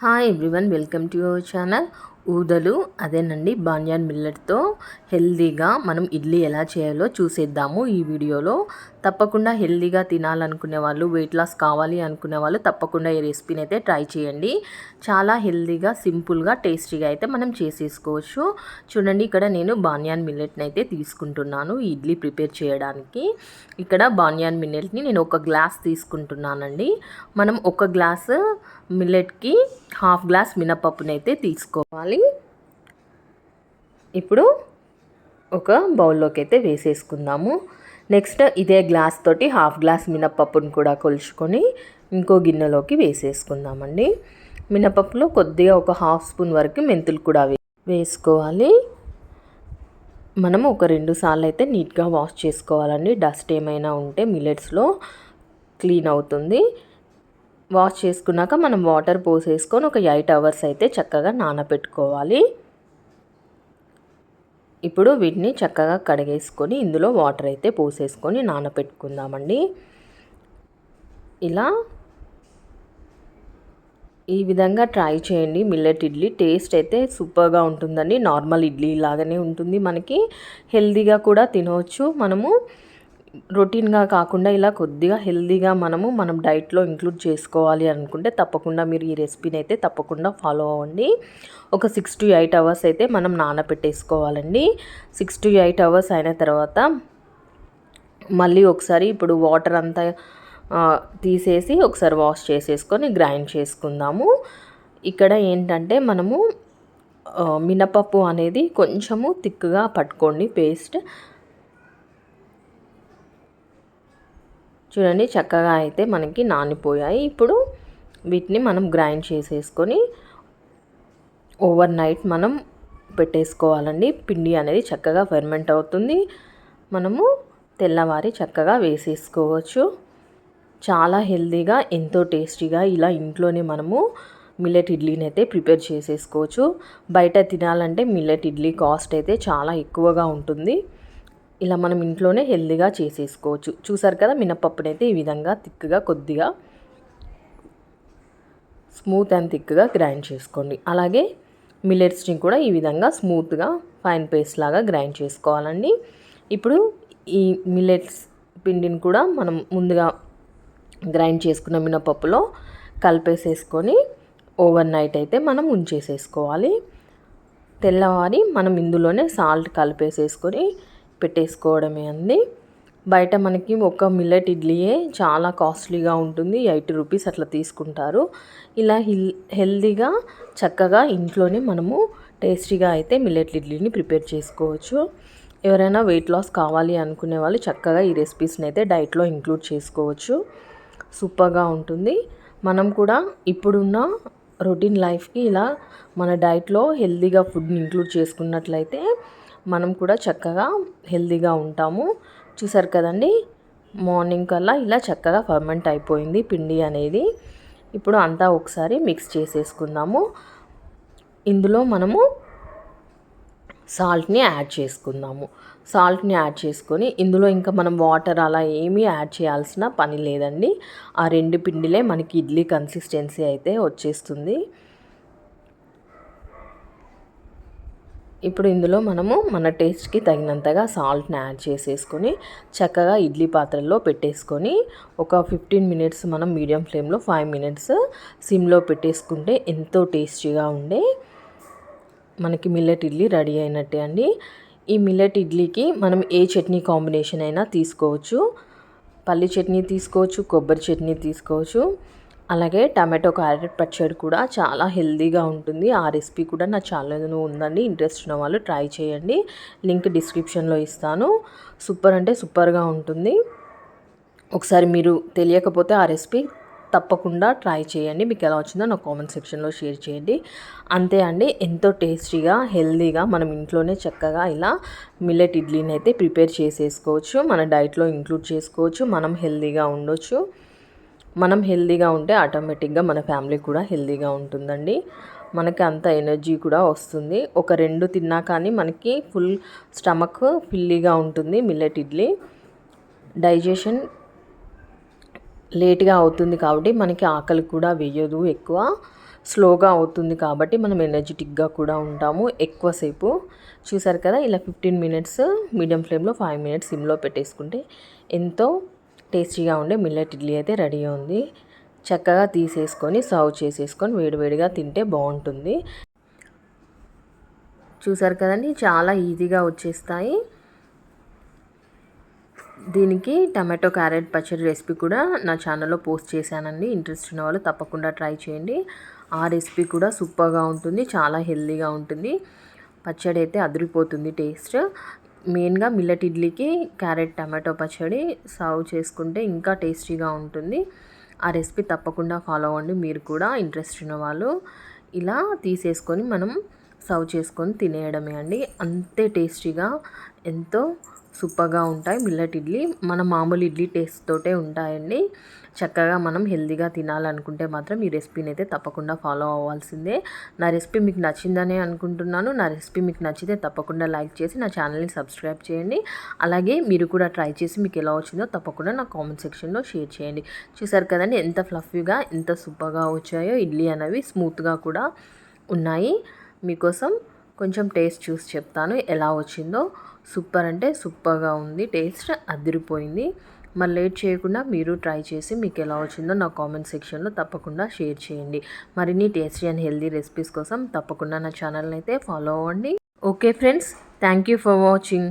Hi everyone welcome to your channel ఊదలు అదేనండి బాన్యాన్ మిల్లెట్తో హెల్దీగా మనం ఇడ్లీ ఎలా చేయాలో చూసేద్దాము ఈ వీడియోలో. తప్పకుండా హెల్దీగా తినాలనుకునే వాళ్ళు వెయిట్ లాస్ కావాలి అనుకునే వాళ్ళు తప్పకుండా ఈ రెసిపీని అయితే ట్రై చేయండి. చాలా హెల్దీగా సింపుల్గా టేస్టీగా అయితే మనం చేసేసుకోవచ్చు. చూడండి ఇక్కడ నేను బాన్యాన్ మిల్లెట్ని అయితే తీసుకుంటున్నాను ఇడ్లీ ప్రిపేర్ చేయడానికి. ఇక్కడ బాన్యాన్ మిల్లెట్ని నేను ఒక గ్లాస్ తీసుకుంటున్నానండి. మనం ఒక గ్లాస్ మిల్లెట్కి హాఫ్ గ్లాస్ మినపప్పునైతే తీసుకోవాలి. ఇప్పుడు ఒక బౌల్లోకి అయితే వేసేసుకుందాము. నెక్స్ట్ ఇదే గ్లాస్ తోటి హాఫ్ గ్లాస్ మినపప్పును కూడా కొలుచుకొని ఇంకో గిన్నెలోకి వేసేసుకుందామండి. మినపప్పులో కొద్దిగా ఒక హాఫ్ స్పూన్ వరకు మెంతులు కూడా వేసుకోవాలి. మనం ఒక రెండు సార్లు అయితే నీట్గా వాష్ చేసుకోవాలండి. డస్ట్ ఏమైనా ఉంటే మిలెట్స్లో క్లీన్ అవుతుంది. వాష్ చేసుకున్నాక మనం వాటర్ పోసేసుకొని ఒక ఎయిట్ అవర్స్ అయితే చక్కగా నానబెట్టుకోవాలి ఇప్పుడు వీటిని చక్కగా కడిగేసుకొని ఇందులో వాటర్ అయితే పోసేసుకొని నానబెట్టుకుందామండి ఇలా ఈ విధంగా ట్రై చేయండి. మిల్లెట్ ఇడ్లీ టేస్ట్ అయితే సూపర్గా ఉంటుందండి. నార్మల్ ఇడ్లీ లాగానే ఉంటుంది మనకి. హెల్దీగా కూడా తినవచ్చు మనము. రొటీన్గా కాకుండా ఇలా కొద్దిగా హెల్తీగా మనము మనం డైట్లో ఇంక్లూడ్ చేసుకోవాలి అనుకుంటే తప్పకుండా మీరు ఈ రెసిపీని అయితే తప్పకుండా ఫాలో అవ్వండి. ఒక సిక్స్ టు ఎయిట్ అవర్స్ అయితే మనం నానబెట్టేసుకోవాలండి సిక్స్ టు ఎయిట్ అవర్స్ అయిన తర్వాత మళ్ళీ ఒకసారి ఇప్పుడు వాటర్ అంతా తీసేసి ఒకసారి వాష్ చేసేసుకొని గ్రైండ్ చేసుకుందాము. ఇక్కడ ఏంటంటే మనము మినపప్పు అనేది కొంచెము థిక్గా పట్టుకోండి పేస్ట్. చూడండి చక్కగా అయితే మనకి నానిపోయాయి. ఇప్పుడు వీటిని మనం గ్రైండ్ చేసేసుకొని ఓవర్ నైట్ మనం పెట్టేసుకోవాలండి. పిండి అనేది చక్కగా ఫెర్మెంట్ అవుతుంది. మనము తెల్లవారి చక్కగా వేసేసుకోవచ్చు. చాలా హెల్తీగా ఎంతో టేస్టీగా ఇలా ఇంట్లోనే మనము మిల్లెట్ ఇడ్లీని అయితే ప్రిపేర్ చేసేసుకోవచ్చు. బయట తినాలంటే మిల్లెట్ ఇడ్లీ కాస్ట్ అయితే చాలా ఎక్కువగా ఉంటుంది. ఇలా మనం ఇంట్లోనే హెల్దీగా చేసేసుకోవచ్చు. చూసారు కదా మినపప్పునైతే ఈ విధంగా థిక్గా కొద్దిగా స్మూత్ అండ్ థిక్గా గ్రైండ్ చేసుకోండి. అలాగే మిల్లెట్స్ని కూడా ఈ విధంగా స్మూత్గా ఫైన్ పేస్ట్ లాగా గ్రైండ్ చేసుకోవాలండి. ఇప్పుడు ఈ మిల్లెట్స్ పిండిని కూడా మనం ముందుగా గ్రైండ్ చేసుకున్న మినపప్పులో కలిపేసేసుకొని ఓవర్ నైట్ అయితే మనం ఉంచేసేసుకోవాలి. తెల్లవారి మనం ఇందులోనే సాల్ట్ కలిపేసేసుకొని పెట్టేసుకోవడమే అండి. బయట మనకి ఒక మిల్లెట్ ఇడ్లీయే చాలా కాస్ట్లీగా ఉంటుంది. ఎయిటీ రూపీస్ అట్లా తీసుకుంటారు. ఇలా హిల్ హెల్దీగా చక్కగా ఇంట్లోనే మనము టేస్టీగా అయితే మిల్లెట్ ఇడ్లీని ప్రిపేర్ చేసుకోవచ్చు. ఎవరైనా వెయిట్ లాస్ కావాలి అనుకునే వాళ్ళు చక్కగా ఈ రెసిపీస్ని అయితే డైట్లో ఇంక్లూడ్ చేసుకోవచ్చు. సూపర్గా ఉంటుంది. మనం కూడా ఇప్పుడున్న రొటీన్ లైఫ్కి ఇలా మన డైట్లో హెల్తీగా ఫుడ్ని ఇంక్లూడ్ చేసుకున్నట్లయితే మనం కూడా చక్కగా హెల్దీగా ఉంటాము. చూసారు కదండి? మార్నింగ్ కల్లా ఇలా చక్కగా ఫర్మెంట్ అయిపోయింది పిండి అనేది. ఇప్పుడు అంతా ఒకసారి మిక్స్ చేసేసుకుందాము. ఇందులో మనము సాల్ట్ని యాడ్ చేసుకుందాము. సాల్ట్ని యాడ్ చేసుకొని ఇందులో ఇంకా మనం వాటర్ అలా ఏమీ యాడ్ చేయాల్సిన పని లేదండి. ఆ రెండు పిండిలే మనకి ఇడ్లీ కన్సిస్టెన్సీ అయితే వచ్చేస్తుంది. ఇప్పుడు ఇందులో మనము మన టేస్ట్కి తగినంతగా సాల్ట్ని యాడ్ చేసేసుకొని చక్కగా ఇడ్లీ పాత్రలో పెట్టేసుకొని ఒక ఫిఫ్టీన్ మినిట్స్ మనం మీడియం ఫ్లేమ్లో ఫైవ్ మినిట్స్ సిమ్లో పెట్టేసుకుంటే ఎంతో టేస్టీగా ఉండే మనకి మిల్లెట్ ఇడ్లీ రెడీ అయినట్టే అండి. ఈ మిల్లెట్ ఇడ్లీకి మనం ఏ చట్నీ కాంబినేషన్ అయినా తీసుకోవచ్చు. పల్లి చట్నీ తీసుకోవచ్చు కొబ్బరి చట్నీ తీసుకోవచ్చు. అలాగే టమాటో క్యారెట్ పచ్చడి కూడా చాలా హెల్దీగా ఉంటుంది. ఆ రెసిపీ కూడా నా ఛానల్లో ఉందండి. ఇంట్రెస్ట్ ఉన్న వాళ్ళు ట్రై చేయండి. లింక్ డిస్క్రిప్షన్లో ఇస్తాను. సూపర్ అంటే సూపర్గా ఉంటుంది. ఒకసారి మీరు తెలియకపోతే ఆ రెసిపీ తప్పకుండా ట్రై చేయండి. మీకు ఎలా వచ్చిందో నా కామెంట్ సెక్షన్లో షేర్ చేయండి. అంతే అండి. ఎంతో టేస్టీగా హెల్దీగా మనం ఇంట్లోనే చక్కగా ఇలా మిల్లెట్ ఇడ్లీని అయితే ప్రిపేర్ చేసేసుకోవచ్చు. మన డైట్లో ఇంక్లూడ్ చేసుకోవచ్చు. మనం హెల్దీగా ఉండొచ్చు. మనం హెల్దీగా ఉంటే ఆటోమేటిక్గా మన ఫ్యామిలీ కూడా హెల్దీగా ఉంటుందండి. మనకి అంత ఎనర్జీ కూడా వస్తుంది. ఒక రెండు తిన్నా కానీ మనకి ఫుల్ స్టమక్ ఫిల్లీగా ఉంటుంది మిల్లెట్ ఇడ్లీ. డైజెషన్ లేట్గా అవుతుంది కాబట్టి మనకి ఆకలి కూడా వేయదు ఎక్కువ. స్లోగా అవుతుంది కాబట్టి మనం ఎనర్జెటిక్గా కూడా ఉంటాము ఎక్కువసేపు. చూసారు కదా ఇలా ఫిఫ్టీన్ మినిట్స్ మీడియం ఫ్లేమ్లో ఫైవ్ మినిట్స్ సిమ్లో పెట్టేసుకుంటే ఎంతో టేస్టీగా ఉండే మిల్లెట్ ఇడ్లీ అయితే రెడీ ఉంది. చక్కగా తీసేసుకొని సర్వ్ చేసేసుకొని వేడివేడిగా తింటే బాగుంటుంది. చూసారు కదండి చాలా ఈజీగా వచ్చేస్తాయి. దీనికి టమాటో క్యారెట్ పచ్చడి రెసిపీ కూడా నా ఛానల్లో పోస్ట్ చేశానండి. ఇంట్రెస్ట్ ఉన్న వాళ్ళు తప్పకుండా ట్రై చేయండి. ఆ రెసిపీ కూడా సూపర్గా ఉంటుంది చాలా హెల్తీగా ఉంటుంది. పచ్చడి అయితే అదిరిపోతుంది టేస్ట్. మెయిన్గా మిల్లెట్ ఇడ్లీకి క్యారెట్ టమాటో పచ్చడి సర్వ్ చేసుకుంటే ఇంకా టేస్టీగా ఉంటుంది. ఆ రెసిపీ తప్పకుండా ఫాలో అవ్వండి మీరు కూడా ఇంట్రెస్ట్ ఉన్న వాళ్ళు. ఇలా తీసేసుకొని మనం సర్వ్ చేసుకొని తినేయడమే అండి. అంతే టేస్టీగా ఎంతో సూపర్గా ఉంటాయి మిల్లెట్ ఇడ్లీ. మన మామూలు ఇడ్లీ టేస్ట్తోటే ఉంటాయండి. చక్కగా మనం హెల్దీగా తినాలనుకుంటే మాత్రం ఈ రెసిపీని అయితే తప్పకుండా ఫాలో అవ్వాల్సిందే. నా రెసిపీ మీకు నచ్చిందనే అనుకుంటున్నాను. నా రెసిపీ మీకు నచ్చితే తప్పకుండా లైక్ చేసి నా ఛానల్ని సబ్స్క్రైబ్ చేయండి. అలాగే మీరు కూడా ట్రై చేసి మీకు ఎలా వచ్చిందో తప్పకుండా నా కామెంట్ సెక్షన్లో షేర్ చేయండి. చూసారు కదండి ఎంత ఫ్లఫీగా ఎంత సూపర్గా వచ్చాయో ఇడ్లీ అనేవి స్మూత్గా కూడా ఉన్నాయి. మీకోసం కొంచెం టేస్ట్ చూసి చెప్తాను ఎలా వచ్చిందో. సూపర్ అంటే సూపర్గా ఉంది టేస్ట్ అదిరిపోయింది. మరి లేట్ చేయకుండా మీరు ట్రై చేసి మీకు ఎలా వచ్చిందో నా కామెంట్ సెక్షన్లో తప్పకుండా షేర్ చేయండి. మరిన్ని టేస్టీ అండ్ హెల్దీ రెసిపీస్ కోసం తప్పకుండా నా ఛానల్ని అయితే ఫాలో అవ్వండి. Okay friends thank you for watching.